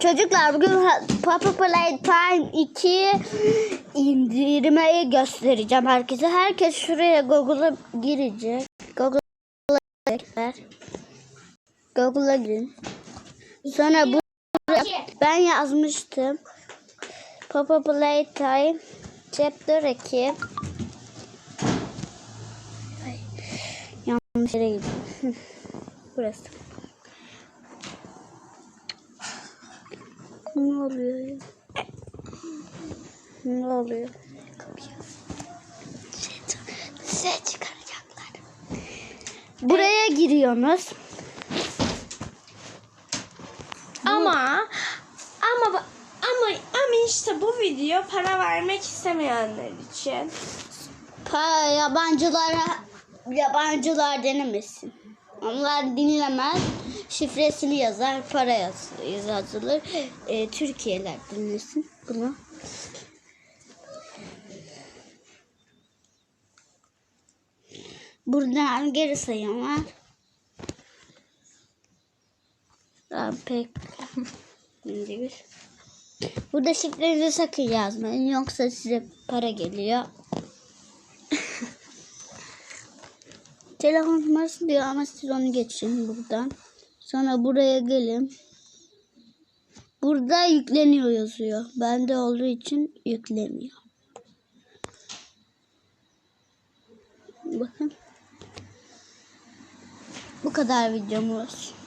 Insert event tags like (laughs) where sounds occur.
Çocuklar bugün Papa Playtime 2 indirmeyi göstereceğim herkese. Herkes şuraya Google'a girecek. Google'a girecekler. Google'a girin. Sonra bu ben yazmıştım. Papa Playtime Chapter 2 Ay, Yanlış yere gittim. (laughs) Burası. Ne oluyor ya? Ne oluyor? Size çıkaracaklar. Buraya giriyorsunuz. Ama ama ama ama işte bu video para vermek istemeyenler için. Pa yabancılara yabancılar denemesin. Onlar dinlemez. Şifresini yazar, para yaz, yazılır. E, Türkiye'ler dinlesin bunu. Buradan geri sayım var. Ben pek. Burada şifrenizi sakın yazmayın. Yoksa size para geliyor. Telefon numarası diyor ama siz onu geçin buradan. Sonra buraya gelin. Burada yükleniyor yazıyor. Bende olduğu için yükleniyor. Bakın. Bu kadar videomuz.